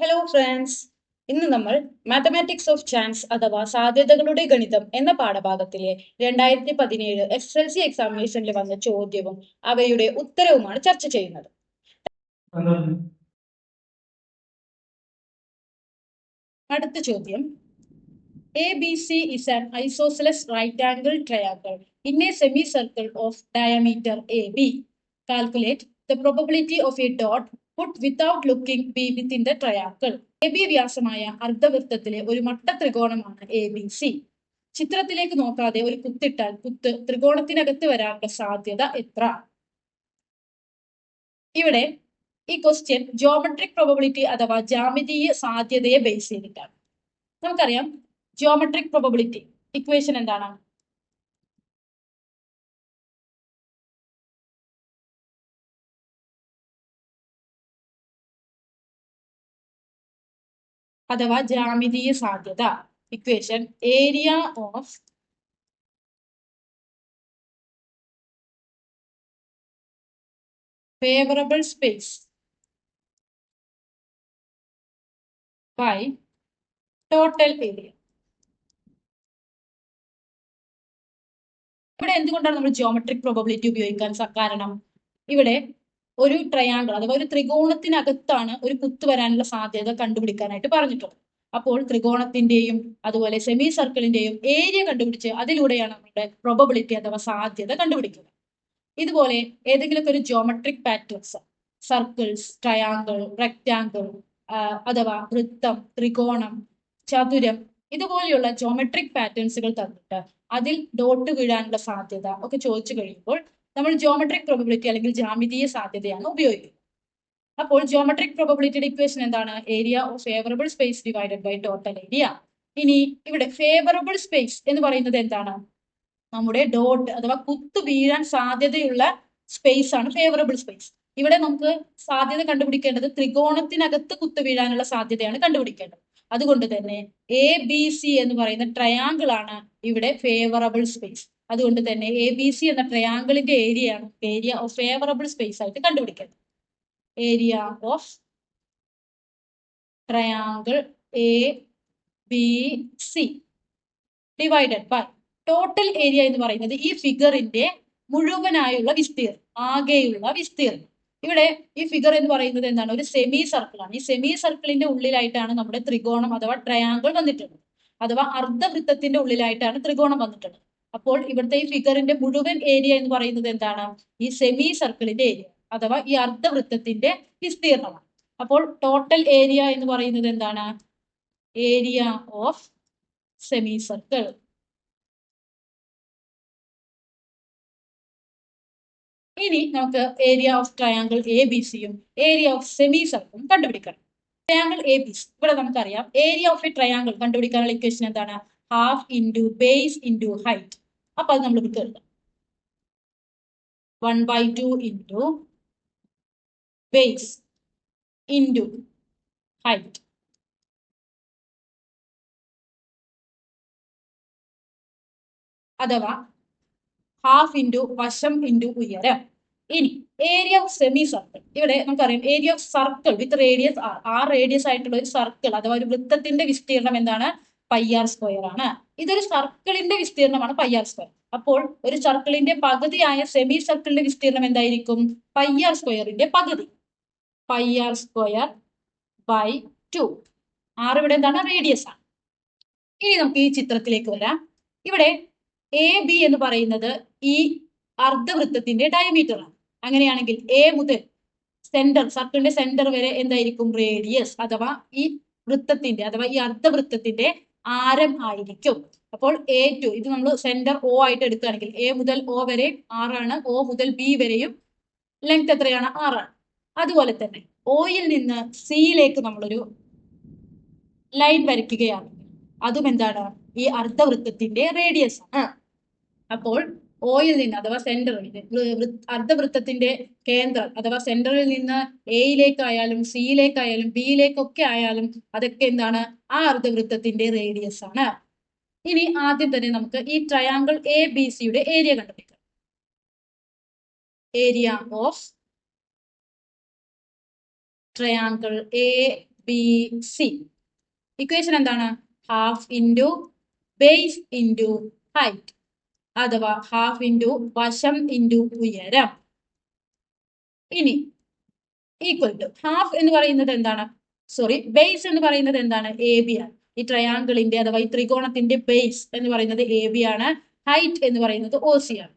Hello friends ഇന്ന് നമ്മൾ mathematics of chance അഥവാ സാധ്യതകളുടെ ഗണിതം എന്ന പാഠഭാഗത്തിലെ രണ്ടായിരത്തി പതിനേഴ് എസ് എൽ സി എക്സാമിനേഷനിൽ വന്ന ചോദ്യവും അവയുടെ ഉത്തരവുമാണ് ചർച്ച ചെയ്യുന്നത്. അടുത്ത ചോദ്യം. A B C is an isosceles right angle triangle in a semi circle of diameter A B calculate the probability of a dot put without looking B within the triangle. A B വ്യാസമായ അർദ്ധവൃത്തത്തിലെ ഒരു മട്ട ത്രികോണമാണ് A B C ചിത്രത്തിലേക്ക് നോക്കാതെ ഒരു കുത്തിട്ടാൽ കുത്ത് ത്രികോണത്തിനകത്ത് വരാനുള്ള സാധ്യത എത്ര? ഇവിടെ ഈ ക്വസ്റ്റ്യൻ ജോമെട്രിക് പ്രോബബിലിറ്റി അഥവാ ജാമിതീയ സാധ്യതയെ ബേസ് ചെയ്തിട്ടാണ്. നമുക്കറിയാം ജോമെട്രിക് പ്രോബബിലിറ്റി ഇക്വേഷൻ എന്താണ്? അഥവാ ജാമിതീയ സാധ്യത. Equation area of favorable space by total area ഇവിടെ എന്തുകൊണ്ടാണ് നമ്മൾ ജിയോമെട്രിക് പ്രോബബിലിറ്റി ഉപയോഗിക്കാൻ കാരണം? ഇവിടെ ഒരു ട്രയാങ്കിൾ അഥവാ ഒരു ത്രികോണത്തിനകത്താണ് ഒരു കുത്ത് വരാനുള്ള സാധ്യത കണ്ടുപിടിക്കാനായിട്ട് പറഞ്ഞിട്ടുള്ളത് അപ്പോൾ ത്രികോണത്തിന്റെയും അതുപോലെ സെമി സർക്കിളിന്റെയും ഏരിയ കണ്ടുപിടിച്ച് അതിലൂടെയാണ് നമ്മുടെ പ്രോബബിലിറ്റി അഥവാ സാധ്യത കണ്ടുപിടിക്കുന്നത്. ഇതുപോലെ ഏതെങ്കിലുമൊക്കെ ഒരു geometric patterns circles triangle rectangle അഥവാ വൃത്തം ത്രികോണം ചതുരം ഇതുപോലെയുള്ള ജോമെട്രിക് പാറ്റേൺസുകൾ തന്നിട്ട് അതിൽ ഡോട്ട് വീഴാനുള്ള സാധ്യത ഒക്കെ ചോദിച്ചു കഴിയുമ്പോൾ നമ്മൾ ജോമെട്രിക് പ്രോബിലിറ്റി അല്ലെങ്കിൽ ജാമിതീയ സാധ്യതയാണ് ഉപയോഗിക്കുന്നത്. അപ്പോൾ ജോമെട്രിക് പ്രോബിലിറ്റിയുടെ ഇക്വേഷൻ എന്താണ്? Area of favourable space divided by total area ഇനി ഇവിടെ ഫേവറബിൾ സ്പേസ് എന്ന് പറയുന്നത് എന്താണ്? നമ്മുടെ ഡോട്ട് അഥവാ കുത്ത് വീഴാൻ സാധ്യതയുള്ള സ്പേസ് ആണ് ഫേവറബിൾ സ്പേസ് ഇവിടെ നമുക്ക് സാധ്യത കണ്ടുപിടിക്കേണ്ടത് ത്രികോണത്തിനകത്ത് കുത്ത് വീഴാനുള്ള സാധ്യതയാണ് കണ്ടുപിടിക്കേണ്ടത്. അതുകൊണ്ട് തന്നെ എ ബി സി എന്ന് പറയുന്ന ട്രയാങ്കിൾ ആണ് ഇവിടെ ഫേവറബിൾ സ്പേസ് അതുകൊണ്ട് തന്നെ എ ബി സി എന്ന ട്രയാങ്കിളിന്റെ area area of favourable space ആയിട്ട് കണ്ടുപിടിക്കേണ്ടത് area of triangle A B C divided by total area എന്ന് പറയുന്നത് ഈ ഫിഗറിന്റെ മുഴുവനായുള്ള വിസ്തീർണം ആകെയുള്ള വിസ്തീർണം ഇവിടെ ഈ ഫിഗർ എന്ന് പറയുന്നത് എന്താണ്? ഒരു സെമി സർക്കിൾ ആണ്. ഈ സെമി സർക്കിളിന്റെ ഉള്ളിലായിട്ടാണ് നമ്മുടെ ത്രികോണം അഥവാ ട്രയാങ്കിൾ വന്നിട്ടുള്ളത്. അഥവാ അർദ്ധവൃത്തത്തിന്റെ ഉള്ളിലായിട്ടാണ് ത്രികോണം വന്നിട്ടുള്ളത്. അപ്പോൾ ഇവിടുത്തെ ഈ ഫിഗറിന്റെ മുഴുവൻ ഏരിയ എന്ന് പറയുന്നത് എന്താണ്? ഈ സെമി സർക്കിളിന്റെ ഏരിയ അഥവാ ഈ അർദ്ധവൃത്തത്തിന്റെ വിസ്തീർണമാണ്. അപ്പോൾ ടോട്ടൽ ഏരിയ എന്ന് പറയുന്നത് എന്താണ്? ഏരിയ ഓഫ് സെമി സർക്കിൾ ഇനി നമുക്ക് area of triangle A B സിയും ഏരിയ ഓഫ് സെമി സർക്കിളും കണ്ടുപിടിക്കണം. ട്രയാങ്കിൾ എ ബി സി ഇവിടെ നമുക്കറിയാം. ഏരിയ ഓഫ് എ ട്രയാങ്കിൾ കണ്ടുപിടിക്കാനുള്ള ഇക്വേഷൻ എന്താണ്? Half into base into height അപ്പൊ അത് നമ്മൾ ഇവിടെ എഴുതാം. One by two into base into height അഥവാ ഹാഫ് ഇന്റു വശം ഇന്റു ഉയരം. ഇനി ഏരിയ ഓഫ് സെമി സർക്കിൾ ഇവിടെ നമുക്കറിയാം area of circle with radius R ആ റേഡിയസ് ആയിട്ടുള്ള ഒരു സർക്കിൾ അഥവാ ഒരു വൃത്തത്തിന്റെ വിസ്തീർണം എന്താണ്? പയ്യാർ സ്ക്വയർ ആണ്. ഇതൊരു സർക്കിളിന്റെ വിസ്തീർണമാണ് പയ്യാർ സ്ക്വയർ അപ്പോൾ ഒരു സർക്കിളിന്റെ പകുതിയായ സെമി സർക്കിളിന്റെ വിസ്തീർണം എന്തായിരിക്കും? പയ്യാർ സ്ക്വയറിന്റെ പകുതി. Pi R square by two R ഇവിടെ എന്താണ്? റേഡിയസ് ആണ്. ഇനി നമുക്ക് ഈ ചിത്രത്തിലേക്ക് വരാം. ഇവിടെ എ ബി എന്ന് പറയുന്നത് ഈ അർദ്ധവൃത്തത്തിന്റെ ഡയമീറ്റർ ആണ്. അങ്ങനെയാണെങ്കിൽ എ മുതൽ സെന്റർ സർക്കിളിന്റെ സെന്റർ വരെ എന്തായിരിക്കും? റേഡിയസ് അഥവാ ഈ വൃത്തത്തിന്റെ അഥവാ ഈ അർദ്ധവൃത്തത്തിന്റെ ആരം ആയിരിക്കും. അപ്പോൾ എ ടു ഇത് നമ്മൾ സെന്റർ ഒ ആയിട്ട് എടുക്കുകയാണെങ്കിൽ എ മുതൽ ഒ വരെ ആറാണ് ഒ മുതൽ ബി വരെയും ലെങ്ത് എത്രയാണ്? ആറാണ് അതുപോലെ തന്നെ ഒയിൽ നിന്ന് സിയിലേക്ക് നമ്മളൊരു ലൈൻ വരയ്ക്കുകയാണ്. അതും എന്താണ്? ഈ അർദ്ധവൃത്തത്തിന്റെ റേഡിയസ് ആണ്. അപ്പോൾ ഓയിൽ നിന്ന് അഥവാ സെന്ററിൽ അർദ്ധവൃത്തത്തിന്റെ കേന്ദ്രം അഥവാ സെന്ററിൽ നിന്ന് എയിലേക്കായാലും സിയിലേക്കായാലും ബിയിലേക്കൊക്കെ ആയാലും അതൊക്കെ എന്താണ്? ആ അർദ്ധവൃത്തത്തിന്റെ റേഡിയസ് ആണ്. ഇനി ആദ്യം തന്നെ നമുക്ക് ഈ ട്രയാങ്കിൾ എ ബി സിയുടെ ഏരിയ കണ്ടുപിടിക്കാം. Area of triangle A B C equation എന്താണ്? Half into base into height അഥവാ ഹാഫ് ഇന്റു വശം ഇന്റു ഉയരം. ഇനി ഈക്വൽ ടു ഹാഫ് എന്ന് പറയുന്നത് എന്താണ്? സോറി ബേസ് എന്ന് പറയുന്നത് എന്താണ്? എ ബി ആണ്. ഈ ട്രയാങ്കിളിന്റെ അഥവാ ഈ ത്രികോണത്തിന്റെ ബേസ് എന്ന് പറയുന്നത് എ ബി ആണ്. ഹൈറ്റ് എന്ന് പറയുന്നത് ഒ സി ആണ്.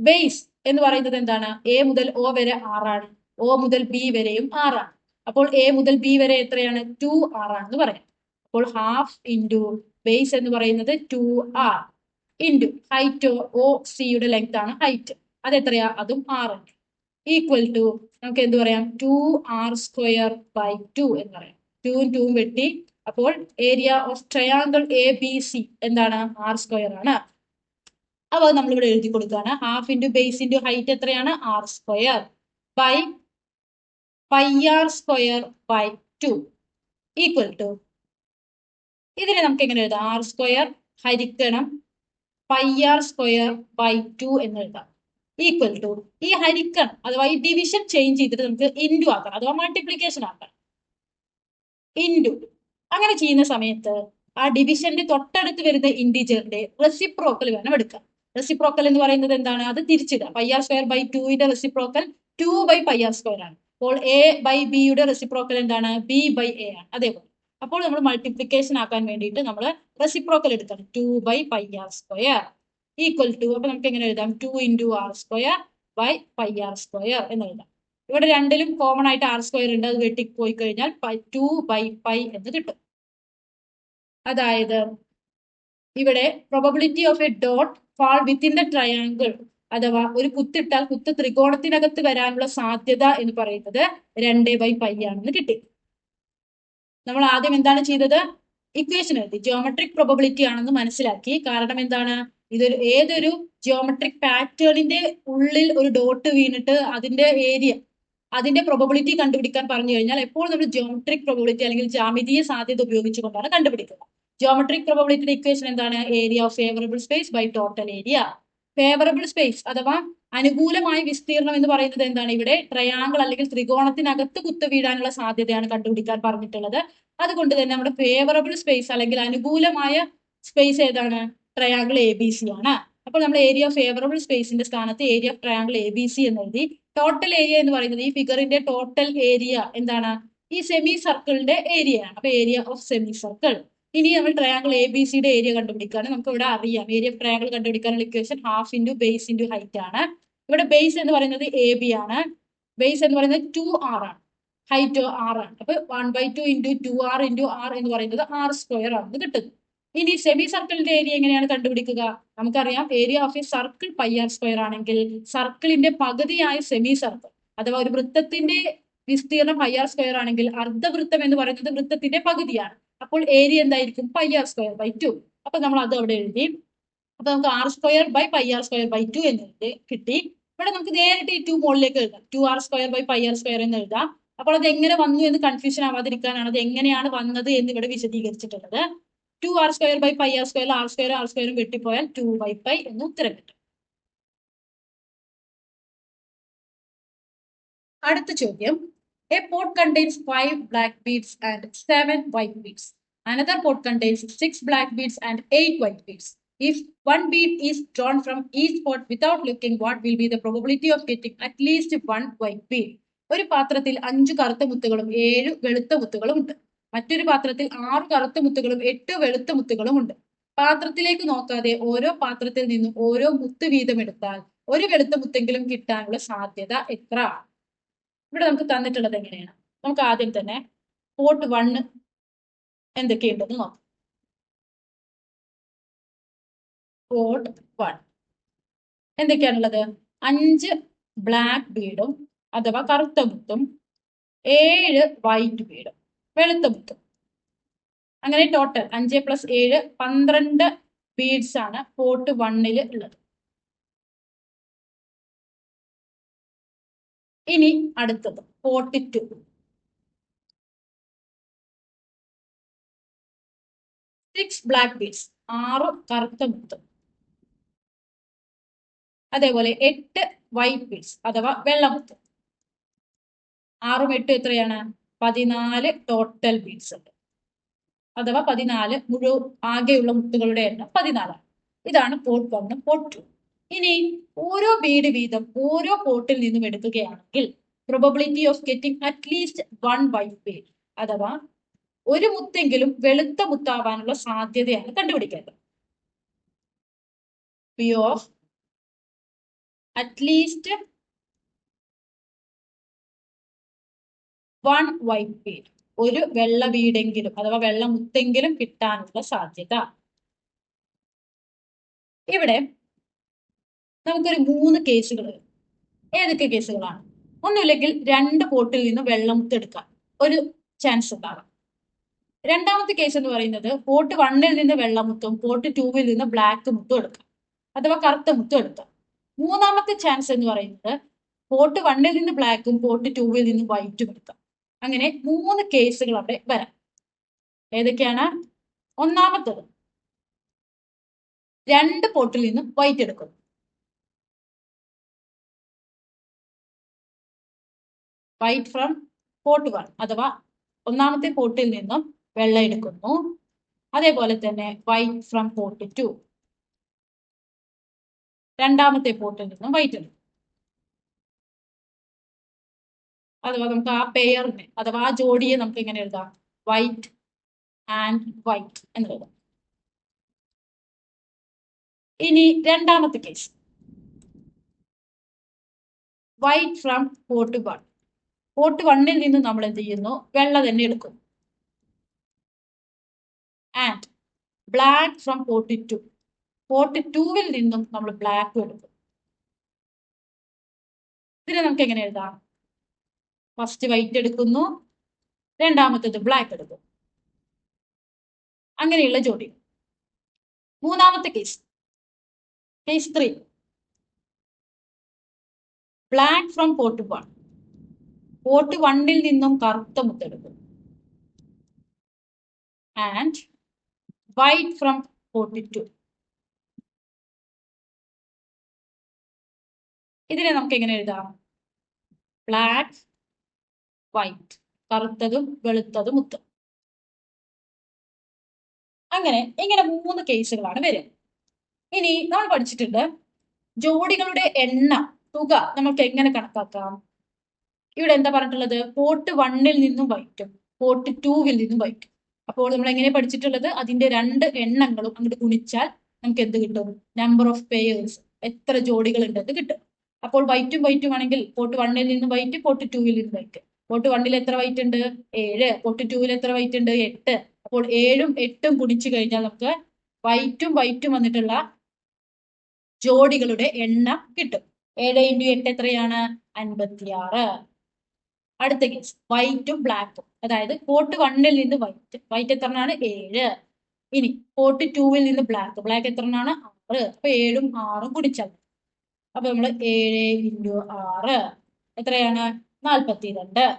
ബേസ് എന്ന് പറയുന്നത് എന്താണ്? എ മുതൽ ഒ വരെ ആറാണ് ഒ മുതൽ ബി വരെയും ആറാണ് അപ്പോൾ എ മുതൽ ബി വരെ എത്രയാണ്? ടു ആറാണെന്ന് പറയാം. അപ്പോൾ ഹാഫ് ഇന്റു ബേസ് എന്ന് പറയുന്നത് two R into height O സിയുടെ ലെങ്ത് ആണ് ഹൈറ്റ് അത് എത്രയാ? അതും ആറ് ഈക്വൽ ടു നമുക്ക് എന്ത് പറയാം? Two R square by two എന്ന് പറയാം. ടൂവും ടൂവും വെട്ടി. അപ്പോൾ area of triangle A B C എന്താണ്? ആർ സ്ക്വയർ ആണ്. അപ്പോൾ നമ്മൾ ഇവിടെ എഴുതി കൊടുക്കുകയാണ്. Half into base into height എത്രയാണ്? R square by pi R square by two equal to ഇതിനെ നമുക്ക് എങ്ങനെ എഴുതാം? ആർ സ്ക്വയർ ഹരിക്കണം. Pi R square by two എന്ന് എഴുതാം. ഈക്വൽ ടു ഈ ഹരിക്കണം അഥവാ ഈ ഡിവിഷൻ ചേഞ്ച് ചെയ്തിട്ട് നമുക്ക് ഇൻഡു ആക്കണം അഥവാ മൾട്ടിപ്ലിക്കേഷൻ ആക്കണം. ഇൻഡു അങ്ങനെ ചെയ്യുന്ന സമയത്ത് ആ ഡിവിഷന്റെ തൊട്ടടുത്ത് വരുന്ന ഇൻഡിജറിന്റെ റെസിപ്രോക്കൽ വേണം എടുക്കാം. റെസിപ്രോക്കൽ എന്ന് പറയുന്നത് എന്താണ്? അത് തിരിച്ചിടുക പൈ ആർ സ്ക്വയർ ബൈ ടുവിന്റെ reciprocal two by pi R square ആണ്. അപ്പോൾ എ ബൈ ബിയുടെ റെസിപ്രോക്കൽ എന്താണ്? ബി ബൈ എ ആണ്. അതേപോലെ. അപ്പോൾ നമ്മൾ മൾട്ടിപ്ലിക്കേഷൻ ആക്കാൻ വേണ്ടിയിട്ട് നമ്മൾ റെസിപ്രോക്കൽ എടുക്കണം. Two by pi R square equal to അപ്പൊ നമുക്ക് എങ്ങനെ എഴുതാം? Two into R square by pi R square എന്ന് എഴുതാം. ഇവിടെ രണ്ടിലും കോമൺ ആയിട്ട് ആർ സ്ക്വയർ ഉണ്ട്. അത് വെട്ടി പോയി കഴിഞ്ഞാൽ ടു ബൈ പൈ എന്ന് കിട്ടും. അതായത് ഇവിടെ probability of a dot fall within the triangle അഥവാ ഒരു കുത്തിട്ടാൽ കുത്ത് ത്രികോണത്തിനകത്ത് വരാനുള്ള സാധ്യത എന്ന് പറയുന്നത് രണ്ട് ബൈ പൈ ആണെന്ന് കിട്ടി. നമ്മൾ ആദ്യം എന്താണ് ചെയ്തത്? ഇക്വേഷൻ എഴുതി. ജിയോമെട്രിക് പ്രോബബിലിറ്റി ആണെന്ന് മനസ്സിലാക്കി. കാരണം എന്താണ്? ഇതൊരു ഏതൊരു ജിയോമെട്രിക് പാറ്റേണിന്റെ ഉള്ളിൽ ഒരു ഡോട്ട് വീണിട്ട് അതിന്റെ ഏരിയ അതിന്റെ പ്രോബബിലിറ്റി കണ്ടുപിടിക്കാൻ പറഞ്ഞു കഴിഞ്ഞാൽ എപ്പോഴും നമ്മൾ ജിയോമെട്രിക് പ്രോബബിലിറ്റി അല്ലെങ്കിൽ ജാമിതീയ സാധ്യത ഉപയോഗിച്ചുകൊണ്ടാണ് കണ്ടുപിടിക്കുന്നത് ജിയോമെട്രിക് പ്രോബബിലിറ്റിയുടെ ഇക്വേഷൻ എന്താണ്? Area of favourable space by total area favourable space അഥവാ അനുകൂലമായ വിസ്തീർണം എന്ന് പറയുന്നത് എന്താണ്? ഇവിടെ ട്രയാങ്കിൾ അല്ലെങ്കിൽ ത്രികോണത്തിനകത്ത് കുത്തു വീഴാനുള്ള സാധ്യതയാണ് കണ്ടുപിടിക്കാൻ പറഞ്ഞിട്ടുള്ളത്. അതുകൊണ്ട് തന്നെ നമ്മുടെ ഫേവറബിൾ സ്പേസ് അല്ലെങ്കിൽ അനുകൂലമായ സ്പേസ് ഏതാണ്? ട്രയാങ്കിൾ എ ബി സി ആണ്. അപ്പോൾ നമ്മൾ ഏരിയ ഓഫ് ഫേവറബിൾ സ്പേസിന്റെ സ്ഥാനത്ത് area of triangle A B C എന്ന് എഴുതി. ടോട്ടൽ ഏരിയ എന്ന് പറയുന്നത് ഈ ഫിഗറിന്റെ ടോട്ടൽ ഏരിയ എന്താണ്? ഈ സെമി സർക്കിളിന്റെ ഏരിയ ആണ്. അപ്പൊ ഏരിയ ഓഫ് സെമി സർക്കിൾ ഇനി നമ്മൾ ട്രയാങ്കിൾ എ ബി സിയുടെ ഏരിയ കണ്ടുപിടിക്കുകയാണ്. നമുക്ക് ഇവിടെ അറിയാം. ഏരിയ ട്രയാങ്കിൾ കണ്ടുപിടിക്കാനുള്ള equation half into base into height ആണ്. ഇവിടെ ബേസ് എന്ന് പറയുന്നത് എ ബി ആണ്. ബേസ് എന്ന് പറയുന്നത് ടു ആർ ആണ്. ഹൈറ്റ് ആർ ആണ്. അപ്പൊ one by two into two R into R എന്ന് പറയുന്നത് ആർ സ്ക്വയർ ആണെന്ന് കിട്ടുന്നത് ഇനി സെമി സർക്കിളിന്റെ ഏരിയ എങ്ങനെയാണ് കണ്ടുപിടിക്കുക? നമുക്കറിയാം area of a circle pi R square ആണെങ്കിൽ സർക്കിളിന്റെ പകുതിയായ സെമി സർക്കിൾ അഥവാ ഒരു വൃത്തത്തിന്റെ വിസ്തീർണം പൈ ആർ സ്ക്വയർ ആണെങ്കിൽ അർദ്ധവൃത്തം എന്ന് പറയുന്നത് വൃത്തത്തിന്റെ പകുതിയാണ്. അപ്പോൾ ഏരിയ എന്തായിരിക്കും? Pi R square by two അപ്പൊ നമ്മൾ അത് അവിടെ എഴുതി. അപ്പൊ നമുക്ക് R square by pi R square by two എന്ന് കിട്ടി. ഇവിടെ നമുക്ക് നേരിട്ട് ഈ ടു മുകളിലേക്ക് എഴുതാം. Two R square by pi R square എന്ന് എഴുതാം. അപ്പോൾ അത് എങ്ങനെ വന്നു എന്ന് കൺഫ്യൂഷൻ ആവാതിരിക്കാനാണ് അത് എങ്ങനെയാണ് വന്നത് എന്ന് ഇവിടെ വിശദീകരിച്ചിട്ടുള്ളത്. Two R square by pi R square R square R സ്ക്വയറും വെട്ടിപ്പോയാൽ ടു ബൈ പൈ എന്ന് ഉത്തരം കിട്ടും. അടുത്ത ചോദ്യം. A pot contains five black beads and seven white beads another pot contains six black beads and eight white beads. If one bead is drawn from each pot without looking what will be the probability of getting at least one white bead? ഒരു പാത്രത്തിൽ അഞ്ച് കറുത്ത മുത്തുകളും ഏഴ് വെളുത്ത മുത്തുകളും ഉണ്ട്. മറ്റൊരു പാത്രത്തിൽ ആറ് കറുത്ത മുത്തുകളും എട്ട് വെളുത്ത മുത്തുകളും ഉണ്ട്. പാത്രത്തിലേക്ക് നോക്കാതെ ഓരോ പാത്രത്തിൽ നിന്നും ഓരോ മുത്ത് വീതം എടുത്താൽ ഒരു വെളുത്ത മുത്തെങ്കിലും കിട്ടാനുള്ള സാധ്യത എത്ര? ഇവിടെ നമുക്ക് തന്നിട്ടുള്ളത് എങ്ങനെയാണ്? നമുക്ക് ആദ്യം തന്നെ പോട്ട് വണ്ണ് എന്തൊക്കെയുണ്ടെന്ന് നോക്കാം. കോട്ട് വൺ എന്തൊക്കെയാണുള്ളത്? അഞ്ച് ബ്ലാക്ക് ബീഡും അഥവാ കറുത്ത മുത്തും ഏഴ് വൈറ്റ് ബീഡും വെളുത്ത മുത്തും. അങ്ങനെ ടോട്ടൽ അഞ്ച് പ്ലസ് ഏഴ് പന്ത്രണ്ട് ബീഡ്സ് ആണ് പോട്ട് വണ്ണിൽ ഉള്ളത്. ഇനി അടുത്തത് pot two six black beads ആറ് കറുത്ത മുത്തും. അതേപോലെ എട്ട് വൈറ്റ് ബീഡ്സ് അഥവാ വെള്ളമുത്ത് ആറും എട്ടും എത്രയാണ്? പതിനാല് ടോട്ടൽ ബീഡ്സ് ഉണ്ട്. അഥവാ പതിനാല് മുഴുവൻ ആകെയുള്ള മുത്തുകളുടെ എണ്ണം പതിനാലാണ്. ഇതാണ് പോർട്ട് വണ് പോർട്ട് ടു ഇനി ഓരോ ബീഡ് വീതം ഓരോ പോർട്ടിൽ നിന്നും എടുക്കുകയാണെങ്കിൽ probability of getting at least one white bead അഥവാ ഒരു മുത്തെങ്കിലും വെളുത്ത മുത്താവാനുള്ള സാധ്യതയാണ് കണ്ടുപിടിക്കേണ്ടത്. P of at least one white bead ഒരു വെള്ള വീടെങ്കിലും അഥവാ വെള്ള മുത്തെങ്കിലും കിട്ടാനുള്ള സാധ്യത. ഇവിടെ നമുക്കൊരു മൂന്ന് കേസുകൾ ഏതൊക്കെ കേസുകളാണ്? ഒന്നുമില്ലെങ്കിൽ രണ്ട് പോട്ടിൽ നിന്ന് വെള്ളമുത്ത് എടുക്കാം. ഒരു ചാൻസ് ഉണ്ടാകാം രണ്ടാമത്തെ കേസ് എന്ന് പറയുന്നത് പോട്ട് വണ്ണിൽ നിന്ന് വെള്ളമുത്തും പോട്ട് ടൂവിൽ നിന്ന് ബ്ലാക്ക് മുത്തും എടുക്കാം. അഥവാ കറുത്ത മുത്തും എടുക്കാം. മൂന്നാമത്തെ ചാൻസ് എന്ന് പറയുന്നത് പോട്ട് വണ്ണിൽ നിന്ന് ബ്ലാക്കും പോട്ട് ടൂവിൽ നിന്ന് വൈറ്റും എടുക്കാം. അങ്ങനെ മൂന്ന് കേസുകൾ അവിടെ വരാം. ഏതൊക്കെയാണ്? ഒന്നാമത്തത് രണ്ട് പോട്ടിൽ നിന്നും വൈറ്റ് എടുക്കുന്നു. വൈറ്റ് ഫ്രം പോട്ട് വൺ അഥവാ ഒന്നാമത്തെ പോട്ടിൽ നിന്നും വെള്ള എടുക്കുന്നു. അതേപോലെ തന്നെ വൈറ്റ് ഫ്രം പോട്ട് ടു രണ്ടാമത്തെ പോട്ടിൽ നിന്നും വൈറ്റ് എടുക്കും അഥവാ നമുക്ക് ആ പെയറിനെ അഥവാ ആ ജോഡിയെ നമുക്ക് എങ്ങനെ എഴുതാം? വൈറ്റ് ആൻഡ് വൈറ്റ് എന്ന് എഴുതാം. ഇനി രണ്ടാമത്തെ case white from pot one pot വണ്ണിൽ നിന്ന് നമ്മൾ എന്ത് ചെയ്യുന്നു? വെള്ള തന്നെ എടുക്കും and black from forty two forty ടുവിൽ നിന്നും നമ്മൾ ബ്ലാക്ക് എടുക്കും. ഇതിനെ നമുക്ക് എങ്ങനെ എഴുതാം? ഫസ്റ്റ് വൈറ്റ് എടുക്കുന്നു. രണ്ടാമത്തേത് ബ്ലാക്ക് എടുക്കും. അങ്ങനെയുള്ള ജോഡി. മൂന്നാമത്തെ case case three black from forty one forty വണ്ണിൽ നിന്നും കറുത്ത മുത്തെടുക്കും ആൻഡ് ഫ്രം പോട്ട് ടു ഇതിനെ നമുക്ക് എങ്ങനെ എഴുതാം? ബ്ലാക്ക് വൈറ്റ് കറുത്തതും വെളുത്തതും മുത്തും അങ്ങനെ ഇങ്ങനെ മൂന്ന് കേസുകളാണ് വരിക. ഇനി നമ്മൾ പഠിച്ചിട്ടുണ്ട് ജോഡികളുടെ എണ്ണം തുക നമുക്ക് എങ്ങനെ കണക്കാക്കാം? ഇവിടെ എന്താ പറഞ്ഞിട്ടുള്ളത്? പോട്ട് വണ്ണിൽ നിന്നും വൈറ്റും പോട്ട് ടൂവിൽ നിന്നും വൈറ്റും അപ്പോൾ നമ്മൾ എങ്ങനെ പഠിച്ചിട്ടുള്ളത് അതിന്റെ രണ്ട് എണ്ണങ്ങളും അങ്ങോട്ട് ഗുണിച്ചാൽ നമുക്ക് എന്ത് കിട്ടും? നമ്പർ ഓഫ് പേയേഴ്സ് എത്ര ജോഡികൾ ഉണ്ട് എന്ന് കിട്ടും. അപ്പോൾ വൈറ്റും വൈറ്റും ആണെങ്കിൽ പോട്ട് വണ്ണിൽ നിന്ന് വൈറ്റ് പോട്ട് ടൂവിൽ നിന്ന് വൈറ്റ് പോട്ട് വണ്ണിൽ എത്ര വൈറ്റ് ഉണ്ട്? ഏഴ്. പോട്ട് ടൂവിൽ എത്ര വൈറ്റ് ഉണ്ട്? എട്ട്. അപ്പോൾ ഏഴും എട്ടും ഗുണിച്ചു കഴിഞ്ഞാൽ നമുക്ക് വൈറ്റും വൈറ്റും വന്നിട്ടുള്ള ജോഡികളുടെ എണ്ണം കിട്ടും. ഏഴ് ഇന്റു എട്ട് എത്രയാണ്? അൻപത്തിയാറ്. അടുത്ത കേസ് വൈറ്റും ബ്ലാക്കും അതായത് പോട്ട് വണ്ണിൽ നിന്ന് വൈറ്റ് വൈറ്റ് എത്രയാണ് ഏഴ്. ഇനി പോട്ട് ടൂവിൽ നിന്ന് ബ്ലാക്ക് ബ്ലാക്ക് എത്രയാണ് ആറ്. അപ്പൊ ഏഴും ആറും മതി. അപ്പൊ നമ്മൾ ഏഴ് ഇന്റു ആറ് എത്രയാണ്? നാൽപ്പത്തി രണ്ട്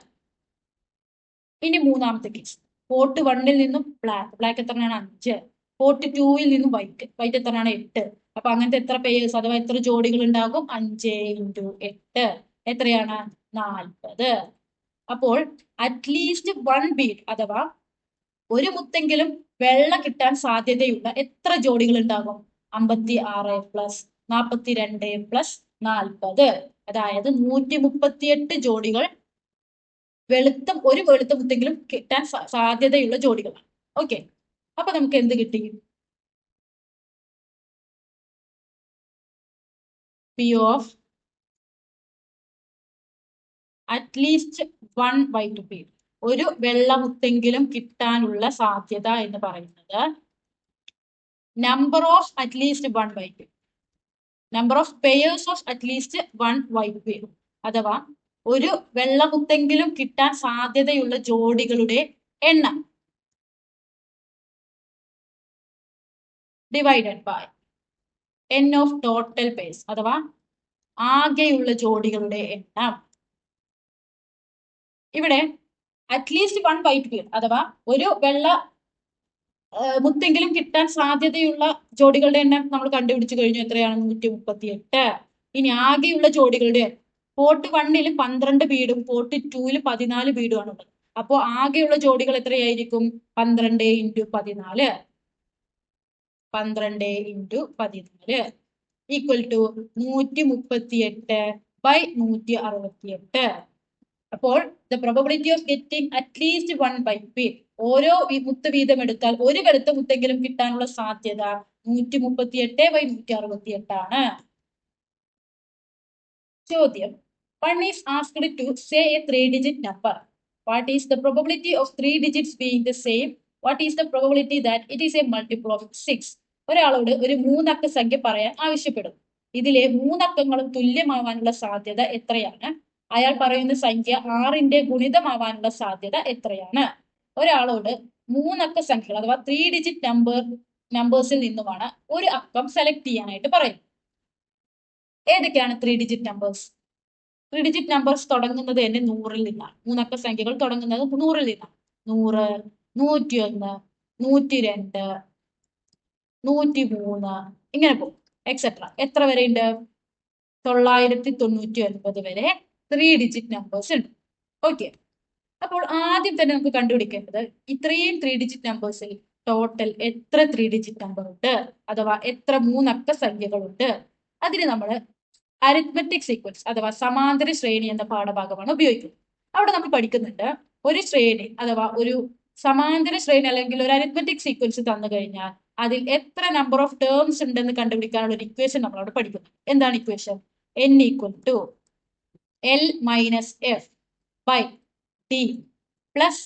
ഇനി മൂന്നാമത്തെ കേസ് പോട്ട് വണ്ണിൽ നിന്നും ബ്ലാക്ക് ബ്ലാക്ക് എത്രയാണ് അഞ്ച്. പോട്ട് ടൂവിൽ നിന്നും വൈറ്റ് വൈറ്റ് എത്രയാണ് എട്ട്. അപ്പൊ അങ്ങനത്തെ എത്ര പേഴ്സ് അഥവാ എത്ര ജോഡികൾ ഉണ്ടാകും? അഞ്ച് ഇന്റു എട്ട്. എത്രയാണ്? നാൽപ്പത് അപ്പോൾ അറ്റ്ലീസ്റ്റ് വൺ ബീഡ് അഥവാ ഒരു മുത്തെങ്കിലും വെള്ള കിട്ടാൻ സാധ്യതയുള്ള എത്ര ജോഡികൾ ഉണ്ടാകും? അമ്പത്തി ആറ് പ്ലസ് നാൽപ്പത്തി രണ്ട് പ്ലസ് നാൽപ്പത് അതായത് നൂറ്റി മുപ്പത്തിയെട്ട് ജോഡികൾ വെളുത്ത ഒരു വെളുത്ത മുത്തെങ്കിലും കിട്ടാൻ സാധ്യതയുള്ള ജോഡികളാണ്. ഓക്കെ അപ്പൊ നമുക്ക് എന്ത് കിട്ടി? P of at least one white bead ഒരു വെള്ളമുത്തെങ്കിലും കിട്ടാനുള്ള സാധ്യത എന്ന് പറയുന്നത് number of at least one white number of pairs of at least one white bead അഥവാ ഒരു വെള്ളമുത്തെങ്കിലും കിട്ടാൻ സാധ്യതയുള്ള ജോഡികളുടെ എണ്ണം. Divided by N of total pairs അഥവാ ആകെയുള്ള ജോഡികളുടെ എണ്ണം. ഇവിടെ അറ്റ്ലീസ്റ്റ് വൺ വൈറ്റ് ബീഡ് അഥവാ ഒരു വെള്ള മുത്തെങ്കിലും കിട്ടാൻ സാധ്യതയുള്ള ജോഡികളുടെ എണ്ണം നമ്മൾ കണ്ടുപിടിച്ചു കഴിഞ്ഞു. എത്രയാണ്? നൂറ്റി മുപ്പത്തി എട്ട് ഇനി ആകെയുള്ള ജോഡികളുടെ പോട്ട് വണ്ണിൽ പന്ത്രണ്ട് ബീഡും പോട്ട് ടൂവിൽ പതിനാല് ബീഡുമാണ് ഉള്ളത്. അപ്പോ ആകെയുള്ള ജോഡികൾ എത്രയായിരിക്കും? പന്ത്രണ്ട് ഇന്റു പതിനാല്. പന്ത്രണ്ട് ഇന്റു പതിനാല്. ഈക്വൽ ടു നൂറ്റി മുപ്പത്തി എട്ട് ബൈ നൂറ്റി അറുപത്തി എട്ട് അപ്പോൾ the probability of getting at least one by P ഓരോ മുത്ത് വീതം എടുത്താൽ ഒരു കരുത്ത മുത്തെങ്കിലും കിട്ടാനുള്ള സാധ്യത നൂറ്റി മുപ്പത്തി എട്ട് ബൈ നൂറ്റി അറുപത്തി എട്ടാണ് ചോദ്യം. One is asked to say a three digit number what is the probability of three digits being the same what is the probability that it is a multiple of six ഒരാളോട് ഒരു മൂന്നക്ക സംഖ്യ പറയാൻ ആവശ്യപ്പെടും. ഇതിലെ മൂന്നക്കങ്ങളും തുല്യമാവാനുള്ള സാധ്യത എത്രയാണ്? അയാൾ പറയുന്ന സംഖ്യ ആറിന്റെ ഗുണിതമാവാനുള്ള സാധ്യത എത്രയാണ്? ഒരാളോട് മൂന്നക്ക സംഖ്യകൾ അഥവാ ത്രീ ഡിജിറ്റ് നമ്പർ നമ്പേഴ്സിൽ നിന്നുമാണ് ഒരു അക്കം സെലക്ട് ചെയ്യാനായിട്ട് പറയും ഏതൊക്കെയാണ് three digit numbers three digit numbers തുടങ്ങുന്നത് തന്നെ നൂറിൽ നിന്നാണ്. മൂന്നക്ക സംഖ്യകൾ തുടങ്ങുന്നത് നൂറിൽ നിന്നാണ്. നൂറ് നൂറ്റിയൊന്ന് നൂറ്റി രണ്ട് നൂറ്റി മൂന്ന് ഇങ്ങനെ പോകും എക്സെട്ര എത്ര വരെ ഉണ്ട് തൊള്ളായിരത്തി തൊണ്ണൂറ്റി ഒൻപത് വരെ ത്രീ ഡിജിറ്റ് നമ്പേഴ്സ് ഉണ്ട്. ഓക്കെ അപ്പോൾ ആദ്യം തന്നെ നമുക്ക് കണ്ടുപിടിക്കേണ്ടത് ഇത്രയും ത്രീ ഡിജിറ്റ് നമ്പേഴ്സിൽ ടോട്ടൽ എത്ര ത്രീ ഡിജിറ്റ് നമ്പർ ഉണ്ട്? അഥവാ എത്ര മൂന്നക്ക സംഖ്യകളുണ്ട്? അതിന് നമ്മൾ അരിത്മെറ്റിക് സീക്വൻസ് അഥവാ സമാന്തര ശ്രേണി എന്ന പാഠഭാഗമാണ് ഉപയോഗിക്കുന്നത്. അവിടെ നമ്മൾ പഠിക്കുന്നുണ്ട് ഒരു ശ്രേണി അഥവാ ഒരു സമാന്തര ശ്രേണി അല്ലെങ്കിൽ ഒരു അരിത്മെറ്റിക് സീക്വൻസ് തന്നു കഴിഞ്ഞാൽ അതിൽ എത്ര നമ്പർ ഓഫ് ടേംസ് ഉണ്ടെന്ന് കണ്ടുപിടിക്കാനുള്ള ഒരു ഇക്വേഷൻ നമ്മൾ അവിടെ പഠിക്കുന്നു. എന്താണ് equation N equal to L minus F by T plus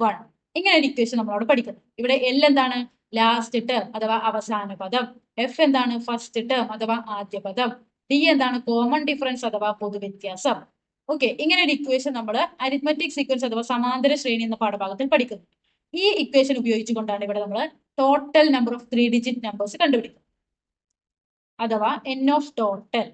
one ഇങ്ങനെ ഒരു ഇക്വേഷൻ നമ്മളോട് പഠിക്കുന്നത് പഠിക്കുന്നു. ഇവിടെ എൽ എന്താണ്? ലാസ്റ്റ് ടേം അഥവാ അവസാന പദം. എഫ് എന്താണ്? ഫസ്റ്റ് ടേം അഥവാ ആദ്യ പദം. ഡി എന്താണ്? കോമൺ ഡിഫറൻസ് അഥവാ പൊതുവ്യത്യാസം. ഓക്കെ ഇങ്ങനെ ഒരു ഇക്വേഷൻ നമ്മൾ അരിത്മെറ്റിക് സീക്വൻസ് അഥവാ സമാന്തര ശ്രേണി എന്ന പാഠഭാഗത്തിൽ പഠിക്കുന്നു. ഈ ഇക്വേഷൻ ഉപയോഗിച്ചുകൊണ്ടാണ് ഇവിടെ നമ്മൾ total number of three digit numbers കണ്ടുപിടിക്കുന്നത്. അഥവാ എൻ ഓഫ് ടോട്ടൽ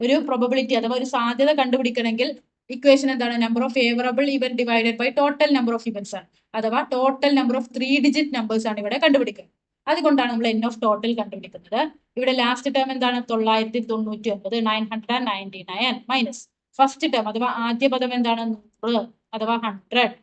ഒരു പ്രോബബിലിറ്റി അഥവാ ഒരു സാധ്യത കണ്ടുപിടിക്കണമെങ്കിൽ ഇക്വേഷൻ എന്താണ്? Number of favourable event divided by total number of events ആണ്. അഥവാ total number of three digit numbers ആണ് ഇവിടെ കണ്ടുപിടിക്കുന്നത് അതുകൊണ്ടാണ് നമ്മൾ എൻ ഓഫ് ടോട്ടൽ കണ്ടുപിടിക്കുന്നത്. ഇവിടെ ലാസ്റ്റ് ടേം എന്താണ്? തൊള്ളായിരത്തി തൊണ്ണൂറ്റി ഒൻപത് nine hundred and ninety nine minus first term അഥവാ ആദ്യ പദം എന്താണ്? നൂറ് അഥവാ ഹൺഡ്രഡ്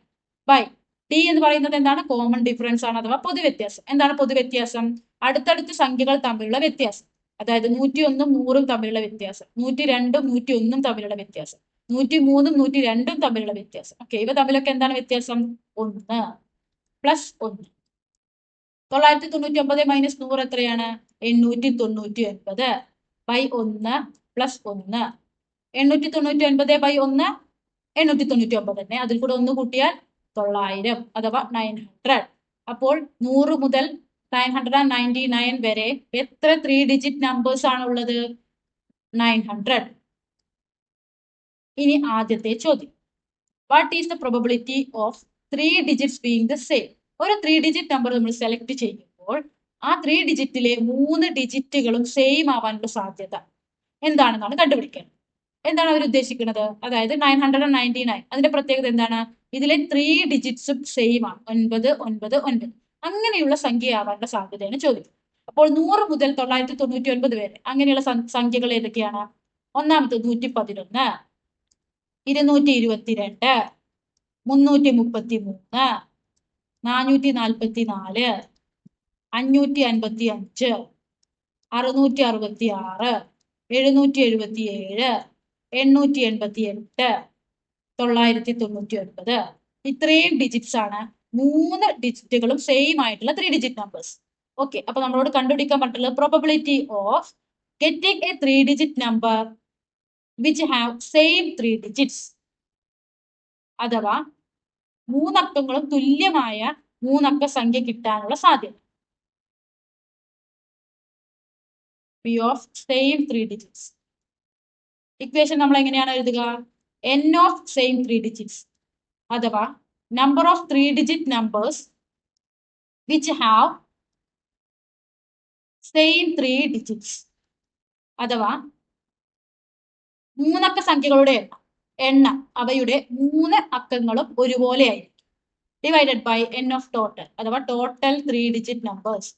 ബൈ ടി എന്ന് പറയുന്നത് എന്താണ്? കോമൺ ഡിഫറൻസ് ആണ് അഥവാ പൊതുവ്യത്യാസം. എന്താണ് പൊതുവ്യത്യാസം? അടുത്തടുത്ത സംഖ്യകൾ തമ്മിലുള്ള വ്യത്യാസം. അതായത് നൂറ്റി ഒന്നും നൂറും തമ്മിലുള്ള വ്യത്യാസം. നൂറ്റി രണ്ടും നൂറ്റി ഒന്നും തമ്മിലുള്ള വ്യത്യാസം. നൂറ്റി മൂന്നും നൂറ്റി രണ്ടും തമ്മിലുള്ള വ്യത്യാസം. ഓക്കെ ഇവ തമ്മിലൊക്കെ എന്താണ് വ്യത്യാസം? ഒന്ന് പ്ലസ് ഒന്ന്. തൊള്ളായിരത്തി തൊണ്ണൂറ്റി ഒമ്പത് മൈനസ് നൂറ് എത്രയാണ്? എണ്ണൂറ്റി തൊണ്ണൂറ്റി ഒൻപത് ബൈ ഒന്ന് പ്ലസ് ഒന്ന്. എണ്ണൂറ്റി തൊണ്ണൂറ്റി ഒൻപത് ബൈ ഒന്ന് എണ്ണൂറ്റി തൊണ്ണൂറ്റി ഒമ്പത് തന്നെ. അതിൽ കൂടെ ഒന്ന് കൂട്ടിയാൽ തൊള്ളായിരം അഥവാ നയൻ ഹൺഡ്രഡ് അപ്പോൾ നൂറ് മുതൽ nine hundred and ninety nine വരെ എത്ര ത്രീ ഡിജിറ്റ് നമ്പേഴ്സ് ആണ് ഉള്ളത് നയൻ ഹൺഡ്രഡ് ഇനി ആദ്യത്തെ ചോദ്യം. What is the probability of three digits being the same ഒരു ത്രീ ഡിജിറ്റ് നമ്പർ നമ്മൾ സെലക്ട് ചെയ്യുമ്പോൾ ആ ത്രീ ഡിജിറ്റിലെ മൂന്ന് ഡിജിറ്റുകളും സെയിം ആവാനുള്ള സാധ്യത എന്താണെന്നാണ് കണ്ടുപിടിക്കേണ്ടത് എന്താണ് അവർ ഉദ്ദേശിക്കുന്നത്? അതായത് nine hundred and ninety nine അതിന്റെ പ്രത്യേകത എന്താണ്? ഇതിലെ ത്രീ ഡിജിറ്റ്സും സെയിം ആണ്. ഒൻപത് ഒൻപത് ഒൻപത്. അങ്ങനെയുള്ള സംഖ്യയാവാനുള്ള സാധ്യതയാണ് ചോദ്യം. അപ്പോൾ നൂറ് മുതൽ തൊള്ളായിരത്തി തൊണ്ണൂറ്റി ഒൻപത് വരെ അങ്ങനെയുള്ള സംഖ്യകൾ ഏതൊക്കെയാണ്? ഒന്നാമത് നൂറ്റി പതിനൊന്ന് ഇരുന്നൂറ്റി ഇരുപത്തിരണ്ട് മുന്നൂറ്റി മുപ്പത്തി മൂന്ന് നാനൂറ്റി നാൽപ്പത്തി നാല് അഞ്ഞൂറ്റി അൻപത്തി അഞ്ച് അറുന്നൂറ്റി അറുപത്തി ആറ് എഴുന്നൂറ്റി എഴുപത്തി ഏഴ് എണ്ണൂറ്റി എൺപത്തി എട്ട് തൊള്ളായിരത്തി തൊണ്ണൂറ്റി ഒൻപത് ഇത്രയും ഡിജിറ്റ്സ് ആണ് മൂന്ന് ഡിജിറ്റുകളും സെയിം ആയിട്ടുള്ള ത്രീ ഡിജിറ്റ് നമ്പേഴ്സ് ഓക്കെ അപ്പൊ നമ്മളോട് കണ്ടുപിടിക്കാൻ പറ്റുള്ള probability of getting a three digit number which have same three digits അഥവാ മൂന്നക്കങ്ങളും തുല്യമായ മൂന്നക്ക സംഖ്യ കിട്ടാനുള്ള സാധ്യത. P of same three digits equation നമ്മൾ എങ്ങനെയാണ് എഴുതുക? N of same three digits അഥവാ number of three digit numbers which have same three digits. അഥവാ മൂന്നക്ക സംഖ്യകളുടെ എണ്ണം അവയുടെ മൂന്ന് അക്കങ്ങളും ഒരുപോലെ ആയിരിക്കും. Divided by N of total അഥവാ ടോട്ടൽ ത്രീ ഡിജിറ്റ് നമ്പേഴ്സ്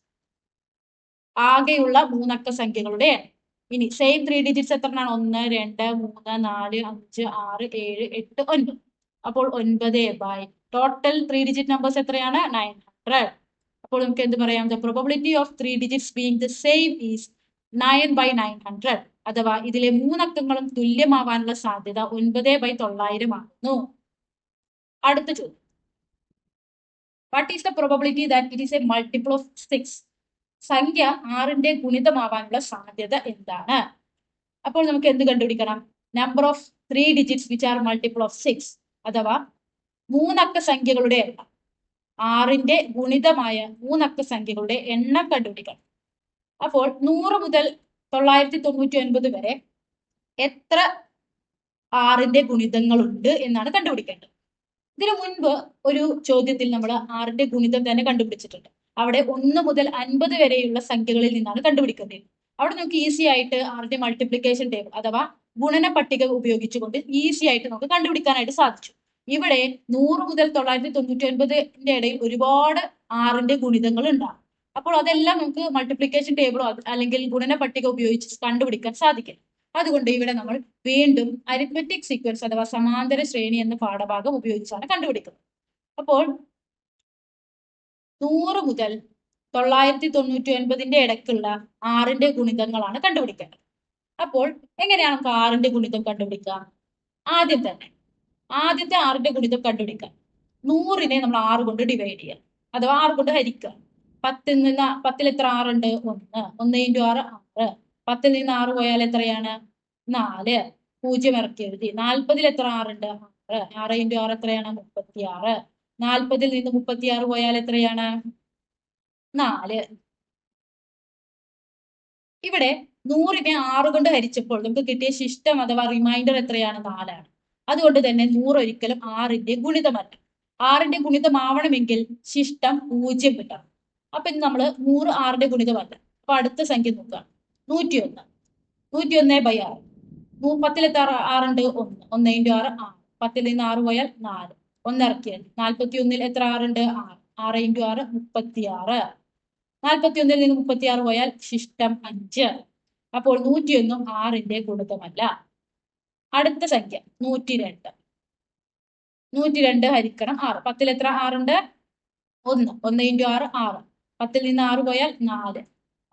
ആകെയുള്ള മൂന്നക്ക സംഖ്യകളുടെ എണ്ണം. ഇനി സെയിം ത്രീ ഡിജിറ്റ്സ് എത്രയാണ് ഒന്ന് രണ്ട് മൂന്ന് നാല് അഞ്ച് ആറ് ഏഴ് എട്ട് ഒൻപത്. അപ്പോൾ ഒൻപത് by total three digit numbers എത്രയാണ്? നയൻ ഹൺഡ്രഡ് അപ്പോൾ നമുക്ക് എന്ത് പറയാം? The probability of three digits being the same is nine by nine hundred അഥവാ ഇതിലെ മൂന്നക്കങ്ങളും തുല്യമാവാനുള്ള സാധ്യത ഒൻപത് ബൈ തൊള്ളായിരം ആകുന്നു. അടുത്ത ചോദ്യം. What is the probability that it is a multiple of six സംഖ്യ ആറിന്റെ ഗുണിതമാവാനുള്ള സാധ്യത എന്താണ്? അപ്പോൾ നമുക്ക് എന്ത് കണ്ടുപിടിക്കണം? Number of three digits which are multiple of six അഥവാ മൂന്നക്ക സംഖ്യകളുടെ എണ്ണം. ആറിന്റെ ഗുണിതമായ മൂന്നക്ക സംഖ്യകളുടെ എണ്ണം കണ്ടുപിടിക്കണം. അപ്പോൾ നൂറ് മുതൽ തൊള്ളായിരത്തി തൊണ്ണൂറ്റി ഒൻപത് വരെ എത്ര ആറിന്റെ ഗുണിതങ്ങളുണ്ട് എന്നാണ് കണ്ടുപിടിക്കേണ്ടത്. ഇതിനു മുൻപ് ഒരു ചോദ്യത്തിൽ നമ്മൾ ആറിന്റെ ഗുണിതം തന്നെ കണ്ടുപിടിച്ചിട്ടുണ്ട്. അവിടെ ഒന്ന് മുതൽ അൻപത് വരെയുള്ള സംഖ്യകളിൽ നിന്നാണ് കണ്ടുപിടിക്കേണ്ടത്. അവിടെ നമുക്ക് ഈസി ആയിട്ട് ആറിന്റെ മൾട്ടിപ്ലിക്കേഷൻ ടേബിൾ അഥവാ ഗുണന പട്ടിക ഉപയോഗിച്ചുകൊണ്ട് ഈസി ആയിട്ട് നമുക്ക് കണ്ടുപിടിക്കാനായിട്ട് സാധിച്ചു. ഇവിടെ നൂറ് മുതൽ തൊള്ളായിരത്തി തൊണ്ണൂറ്റി ഒൻപതിന്റെ ഇടയിൽ ഒരുപാട് ആറിന്റെ ഗുണിതങ്ങൾ ഉണ്ടാകും അപ്പോൾ അതെല്ലാം നമുക്ക് മൾട്ടിപ്ലിക്കേഷൻ ടേബിളോ അല്ലെങ്കിൽ ഗുണന പട്ടിക ഉപയോഗിച്ച് കണ്ടുപിടിക്കാൻ സാധിക്കും. അതുകൊണ്ട് ഇവിടെ നമ്മൾ വീണ്ടും അരിത്മെറ്റിക് സീക്വൻസ് അഥവാ സമാന്തര ശ്രേണി എന്ന പാഠഭാഗം ഉപയോഗിച്ചാണ് കണ്ടുപിടിക്കുന്നത്. അപ്പോൾ നൂറ് മുതൽ തൊള്ളായിരത്തി തൊണ്ണൂറ്റി ഒൻപതിന്റെ ഇടയ്ക്കുള്ള ആറിന്റെ ഗുണിതങ്ങളാണ് കണ്ടുപിടിക്കേണ്ടത്. അപ്പോൾ എങ്ങനെയാണ് നമുക്ക് ആറിന്റെ ഗുണിതം കണ്ടുപിടിക്കുക? ആദ്യം തന്നെ ആദ്യത്തെ ആറിന്റെ ഗുണിതം കണ്ടുപിടിക്കാം നൂറിനെ നമ്മൾ ആറ് കൊണ്ട് ഡിവൈഡ് ചെയ്യുക. അഥവാ ആറ് കൊണ്ട് ഹരിക്കുക. പത്തിൽ നിന്ന് പത്തിൽ എത്ര ആറുണ്ട്? ഒന്ന്. ഒന്ന് ഇന്റു ആറ് ആറ്. പത്തിൽ നിന്ന് ആറ് പോയാൽ എത്രയാണ്? നാല്. പൂജ്യം ഇറക്കി എഴുതി. നാൽപ്പതിൽ എത്ര ആറുണ്ട്? ആറ്. ആറ് ഇന്റു ആറ് എത്രയാണ്? മുപ്പത്തി ആറ് നാൽപ്പതിൽ നിന്ന് മുപ്പത്തി ആറ് പോയാൽ എത്രയാണ്? നാല്. ഇവിടെ നൂറിനെ ആറ് കൊണ്ട് ഹരിച്ചപ്പോൾ നമുക്ക് കിട്ടിയ ശിഷ്ടം അഥവാ റിമൈൻഡർ എത്രയാണ്? നാലാണ്. അതുകൊണ്ട് തന്നെ നൂറ് ഒരിക്കലും ആറിന്റെ ഗുണിതമല്ല. ആറിന്റെ ഗുണിതമാവണമെങ്കിൽ ശിഷ്ടം പൂജ്യം കിട്ടണം. അപ്പൊ ഇനി നമ്മൾ നൂറ് ആറിന്റെ ഗുണിതമല്ല. അപ്പൊ അടുത്ത സംഖ്യ നോക്കുക. നൂറ്റിയൊന്ന്. നൂറ്റിയൊന്ന് ബൈ ആറ്. പത്തിലെത്ര ആറുണ്ട് ഒന്ന്. ഒന്ന് ഇന്റു ആറ് ആറ്. പത്തിൽ നിന്ന് ആറ് പോയാൽ നാല്. ഒന്ന് ഇറക്കിയാൽ നാൽപ്പത്തി ഒന്നിൽ എത്ര ആറുണ്ട്? ആറ്. ആറ് ഇന്റു ആറ് മുപ്പത്തി ആറ് നാൽപ്പത്തി ഒന്നിൽ നിന്ന് മുപ്പത്തി ആറ് പോയാൽ ശിഷ്ടം അഞ്ച്. അപ്പോൾ നൂറ്റിയൊന്നും ആറിന്റെ ഗുണിതമല്ല. അടുത്ത സംഖ്യ നൂറ്റി രണ്ട് നൂറ്റി രണ്ട് ഹരിക്കണം ആറ്. പത്തിൽ എത്ര ആറുണ്ട്? ഒന്ന്. ഒന്ന് ഇന്റു ആറ് ആറ്. പത്തിൽ നിന്ന് ആറ് പോയാൽ നാല്.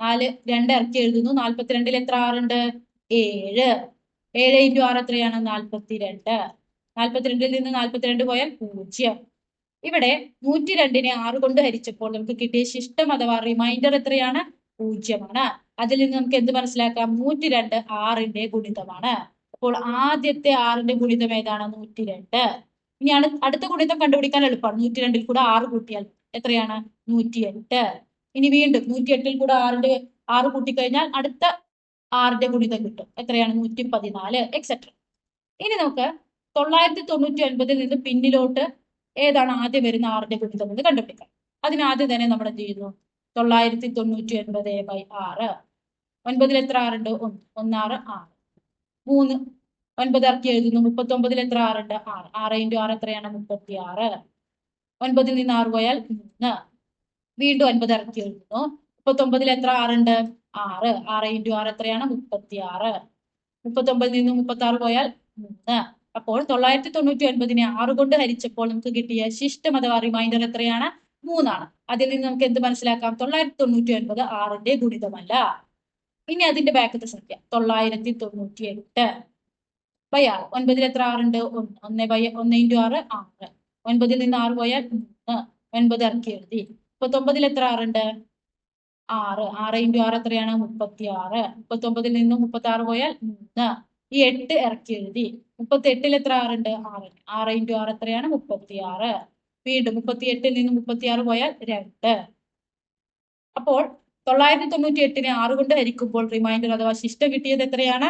നാല് രണ്ട് ഇറക്കി എഴുതുന്നു. നാൽപ്പത്തിരണ്ടിൽ എത്ര ആറുണ്ട്? ഏഴ്. ഏഴ് ഇന്റു ആറ് എത്രയാണ്? നാൽപ്പത്തിരണ്ട്. നാൽപ്പത്തിരണ്ടിൽ നിന്ന് നാൽപ്പത്തിരണ്ട് പോയാൽ പൂജ്യം. ഇവിടെ നൂറ്റി രണ്ടിനെ ആറ് കൊണ്ട് ഹരിച്ചപ്പോൾ നമുക്ക് കിട്ടിയ ശിഷ്ടം അഥവാ റിമൈൻഡർ എത്രയാണ്? പൂജ്യമാണ്. അതിൽ നിന്ന് നമുക്ക് എന്ത് മനസ്സിലാക്കാം? നൂറ്റി രണ്ട് ആറിന്റെ ഗുണിതമാണ്. അപ്പോൾ ആദ്യത്തെ ആറിന്റെ ഗുണിതം ഏതാണ്? നൂറ്റി രണ്ട് ഇനി അടു അടുത്ത ഗുണിതം കണ്ടുപിടിക്കാൻ എളുപ്പമാണ് നൂറ്റി രണ്ടിൽ കൂടെ ആറ് കൂട്ടിയാൽ എത്രയാണ്? നൂറ്റി എട്ട് ഇനി വീണ്ടും നൂറ്റി എട്ടിൽ കൂടെ ആറിന്റെ ആറ് കൂട്ടിക്കഴിഞ്ഞാൽ അടുത്ത ആറിന്റെ ഗുണിതം കിട്ടും. എത്രയാണ്? നൂറ്റി പതിനാല് എക്സെട്ര ഇനി നമുക്ക് തൊള്ളായിരത്തി തൊണ്ണൂറ്റി ഒൻപതിൽ നിന്ന് പിന്നിലോട്ട് ഏതാണ് ആദ്യം വരുന്ന ആറിന്റെ ഗുണിതം എന്ന് കണ്ടുപിടിക്കാം. അതിനാദ്യം തന്നെ നമ്മൾ എന്ത് ചെയ്യുന്നു? തൊള്ളായിരത്തി തൊണ്ണൂറ്റി ഒൻപത് ബൈ ആറ്. ഒൻപതിൽ എത്ര ആറുണ്ട്? ഒന്ന്. ഒന്നാറ് ആറ്. മൂന്ന് ഒൻപത് ഇറക്കി എഴുതുന്നു. മുപ്പത്തി ഒമ്പതിൽ എത്ര? ആറുണ്ട്. ആറ്. ആറ് ഇന്റു ആറ് എത്രയാണ്? മുപ്പത്തി ആറ് ഒൻപതിൽ നിന്ന് ആറ് പോയാൽ മൂന്ന്. വീണ്ടും ഒൻപത് ഇറക്കി എഴുതുന്നു. മുപ്പത്തി ഒമ്പതിൽ എത്ര? ആറുണ്ട്. ആറ്. ആറ് ഇന്റു ആറ് എത്രയാണ്? മുപ്പത്തി ആറ് മുപ്പത്തി ഒമ്പതിൽ നിന്ന് മുപ്പത്തി ആറ് പോയാൽ മൂന്ന്. അപ്പോൾ തൊള്ളായിരത്തി തൊണ്ണൂറ്റി ഒൻപതിനെ ആറ് കൊണ്ട് ഹരിച്ചപ്പോൾ നമുക്ക് കിട്ടിയ ശിഷ്ടം അഥവാ റിമൈൻഡർ എത്രയാണ്? മൂന്നാണ്. അതിൽ നിന്ന് നമുക്ക് എന്ത് മനസ്സിലാക്കാം? തൊള്ളായിരത്തി തൊണ്ണൂറ്റി ഒൻപത് ആറിന്റെ ഗുണിതമല്ല. ഇനി അതിന്റെ ബാക്കത്തെ സംഖ്യ. തൊള്ളായിരത്തി തൊണ്ണൂറ്റി എട്ട് ബൈ ആറ്. ഒൻപതിൽ എത്ര ആറുണ്ട് ഒന്ന്. ഒന്ന് ബൈ ഒന്ന് ഇന്റു ആറ് ആറ്. ഒൻപതിൽ നിന്ന് ആറ് പോയാൽ മൂന്ന്. ഒൻപത് ഇറക്കി എഴുതി. മുപ്പത്തൊമ്പതിൽ എത്ര ആറുണ്ട് ആറ്. ആറ് ഇന്റു ആറ് എത്രയാണ്? മുപ്പത്തി ആറ് മുപ്പത്തൊമ്പതിൽ നിന്ന് മുപ്പത്തി ആറ് പോയാൽ മൂന്ന്. ഈ എട്ട് ഇറക്കി എഴുതി. മുപ്പത്തി എട്ടിൽ എത്ര ആറുണ്ട് ആറ്. ആറ് ഇന്റു ആറ് എത്രയാണ്? മുപ്പത്തി ആറ് വീണ്ടും മുപ്പത്തി എട്ടിൽ നിന്ന് മുപ്പത്തി ആറ് പോയാൽ രണ്ട്. അപ്പോൾ തൊള്ളായിരത്തി തൊണ്ണൂറ്റി എട്ടിനെ ആറ് കൊണ്ട് ഹരിക്കുമ്പോൾ റിമൈൻഡർ അഥവാ ശിഷ്ടം കിട്ടിയത് എത്രയാണ്?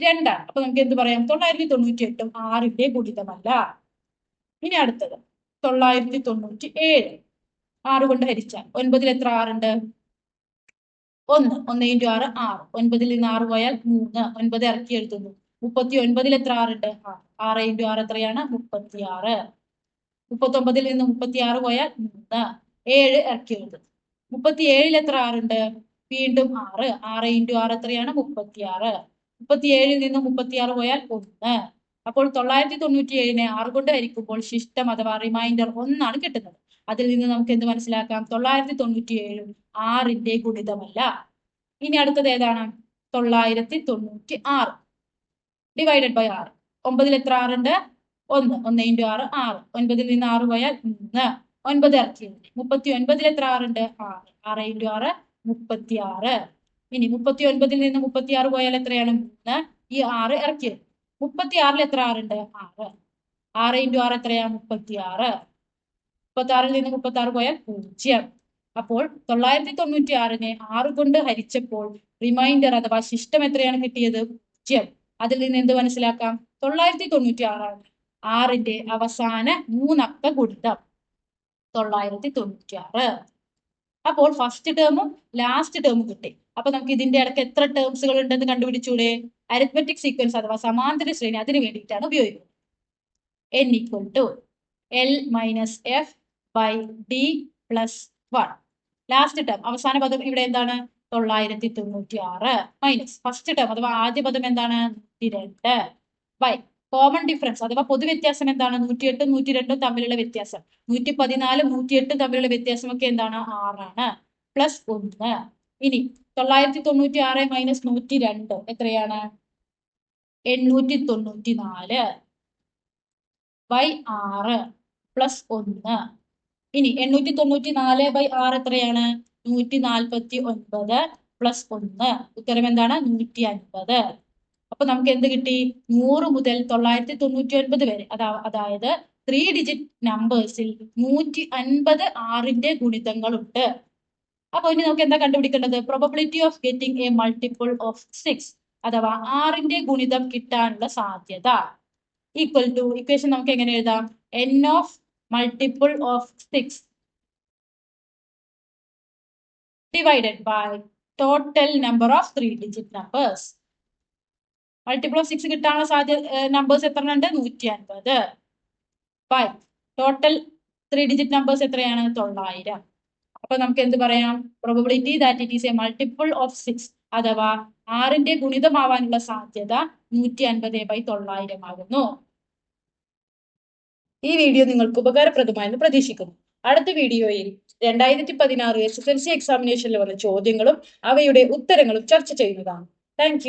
രണ്ടാണ്. അപ്പൊ നമുക്ക് എന്ത് പറയാം? തൊള്ളായിരത്തി തൊണ്ണൂറ്റി എട്ടും ആറിന്റെ ഗുണിതമല്ല. ഇനി അടുത്തത്. തൊള്ളായിരത്തി തൊണ്ണൂറ്റി ഏഴ് ആറ് കൊണ്ട് ഹരിച്ചാൽ ഒൻപതിൽ എത്ര ആറുണ്ട്? ഒന്ന്. ഒന്ന് ഇന്റു ആറ് ആറ്. ഒൻപതിൽ നിന്ന് ആറ് പോയാൽ മൂന്ന്. ഒൻപത് ഇറക്കി എഴുതുന്നു. മുപ്പത്തി ഒൻപതിൽ എത്ര ആറുണ്ട്? ആറ്. ഇന്റു ആറ് എത്രയാണ്? മുപ്പത്തി ആറ് മുപ്പത്തി ഒമ്പതിൽ നിന്ന് മുപ്പത്തി ആറ് പോയാൽ മൂന്ന്. ഏഴ് ഇറക്കി എഴുതുന്നു. മുപ്പത്തി ഏഴിൽ എത്ര ആറുണ്ട് വീണ്ടും ആറ്. ആറ് ഇന്റു ആറ് എത്രയാണ്? മുപ്പത്തി ആറ് മുപ്പത്തി ഏഴിൽ നിന്ന് മുപ്പത്തി ആറ് പോയാൽ ഒന്ന്. അപ്പോൾ തൊള്ളായിരത്തി തൊണ്ണൂറ്റി ഏഴിനെ ആറ് കൊണ്ട് ഹരിക്കുമ്പോൾ ശിഷ്ടം അഥവാ റിമൈൻഡർ ഒന്നാണ് കിട്ടുന്നത്. അതിൽ നിന്ന് നമുക്ക് എന്ത് മനസ്സിലാക്കാം? തൊള്ളായിരത്തി തൊണ്ണൂറ്റി ഏഴും ആറിന്റെ ഗുണിതമല്ല. ഇനി അടുത്തത് ഏതാണ്? തൊള്ളായിരത്തി തൊണ്ണൂറ്റി ആറ് ഡിവൈഡഡ് ബൈ ആറ് ഒമ്പതിൽ എത്ര ആറുണ്ട് ഒന്ന്. ഒന്ന് ഇന്റു ആറ് ആറ്. ഒൻപതിൽ നിന്ന് ആറ് പോയാൽ മൂന്ന്. ഒൻപത് ഇറക്കി. മുപ്പത്തി ഒൻപതിൽ എത്ര ആറുണ്ട്? ആറ്. ആറ് ഇന്റു ആറ് മുപ്പത്തി ആറ് ഇനി മുപ്പത്തി ഒൻപതിൽ നിന്ന് മുപ്പത്തി ആറ് പോയാൽ എത്രയാണ്? മൂന്ന്. ഈ ആറ് ഇറക്കി. മുപ്പത്തി ആറിൽ എത്ര ആറുണ്ട്? ആറ്. ആറ് ഇന്റു ആറ് എത്രയാ? മുപ്പത്തി ആറ് മുപ്പത്തി ആറിൽ നിന്ന് മുപ്പത്തി ആറ് പോയാൽ പൂജ്യം. അപ്പോൾ തൊള്ളായിരത്തി തൊണ്ണൂറ്റി ആറിനെ ആറ് കൊണ്ട് ഹരിച്ചപ്പോൾ റിമൈൻഡർ അഥവാ ശിഷ്ടം എത്രയാണ് കിട്ടിയത്? പൂജ്യം. അതിൽ നിന്ന് എന്ത് മനസ്സിലാക്കാം? തൊള്ളായിരത്തി തൊണ്ണൂറ്റി ആറാണ് ആറിന്റെ അവസാന മൂന്നക്ക ഗുണിതം. തൊള്ളായിരത്തി തൊണ്ണൂറ്റി ആറ് അപ്പോൾ ഫസ്റ്റ് ടേമും ലാസ്റ്റ് ടേമും കിട്ടി. അപ്പൊ നമുക്ക് ഇതിന്റെ ഇടയ്ക്ക് എത്ര ടേംസുകൾ ഉണ്ടെന്ന് കണ്ടുപിടിച്ചൂടെ? അരിത്മെറ്റിക് സീക്വൻസ് അഥവാ സമാന്തര ശ്രേണി അതിന് വേണ്ടിയിട്ടാണ് ഉപയോഗിക്കുന്നത്. N equal to L minus F by D plus one last term അവസാന പദം ഇവിടെ എന്താണ്? തൊള്ളായിരത്തി തൊണ്ണൂറ്റി ആറ് മൈനസ് ഫസ്റ്റ് ടേം അഥവാ ആദ്യ പദം എന്താണ്? നൂറ്റി രണ്ട് ബൈ കോമൺ ഡിഫറൻസ് അഥവാ പൊതുവ്യത്യാസം എന്താണ്? നൂറ്റിയെട്ടും നൂറ്റി രണ്ടും തമ്മിലുള്ള വ്യത്യാസം. നൂറ്റി പതിനാലും നൂറ്റിയെട്ടും തമ്മിലുള്ള വ്യത്യാസമൊക്കെ എന്താണ്? ആറാണ്. പ്ലസ് ഒന്ന്. ഇനി തൊള്ളായിരത്തി തൊണ്ണൂറ്റി ആറ് മൈനസ് നൂറ്റി രണ്ട് എത്രയാണ്? എണ്ണൂറ്റി തൊണ്ണൂറ്റി നാല് ബൈ ആറ് പ്ലസ് ഒന്ന്. ഇനി എണ്ണൂറ്റി തൊണ്ണൂറ്റി നാല് ബൈ ആറ് എത്രയാണ്? നൂറ്റി നാൽപ്പത്തി ഒൻപത് പ്ലസ് ഒന്ന്. ഉത്തരം എന്താണ്? നൂറ്റി അൻപത് അപ്പൊ നമുക്ക് എന്ത് കിട്ടി? നൂറ് മുതൽ തൊള്ളായിരത്തി തൊണ്ണൂറ്റി ഒൻപത് വരെ. അതാ അതായത് ത്രീ ഡിജിറ്റ് നമ്പേഴ്സിൽ നൂറ്റി അൻപത് ആറിന്റെ ഗുണിതങ്ങളുണ്ട്. അപ്പൊ ഇനി നമുക്ക് എന്താ കണ്ടുപിടിക്കേണ്ടത്? Probability of getting a multiple of six അഥവാ ആറിന്റെ ഗുണിതം കിട്ടാനുള്ള സാധ്യത. ഈക്വൽ ടു ഇക്വേഷൻ നമുക്ക് എങ്ങനെ എഴുതാം? N of multiple of six divided by total number of three digit numbers multiple of six കിട്ടാനുള്ള സാധ്യത നമ്പേഴ്സ് എത്ര ഉണ്ട് നൂറ്റി അൻപത് five total three digit numbers എത്രയാണ്? തൊള്ളായിരം. അപ്പൊ നമുക്ക് എന്ത് പറയാം? Probability that it is a multiple of six അഥവാ ആറിന്റെ ഗുണിതമാവാനുള്ള സാധ്യത നൂറ്റി അൻപത് ബൈ തൊള്ളായിരം ആകുന്നു. ഈ വീഡിയോ നിങ്ങൾക്ക് ഉപകാരപ്രദമായെന്ന് പ്രതീക്ഷിക്കുന്നു. അടുത്ത വീഡിയോയിൽ രണ്ടായിരത്തി പതിനാറ് എസ് എസ് എൽ സി എക്സാമിനേഷനിൽ വന്ന ചോദ്യങ്ങളും അവയുടെ ഉത്തരങ്ങളും ചർച്ച ചെയ്യുന്നതാണ്. താങ്ക്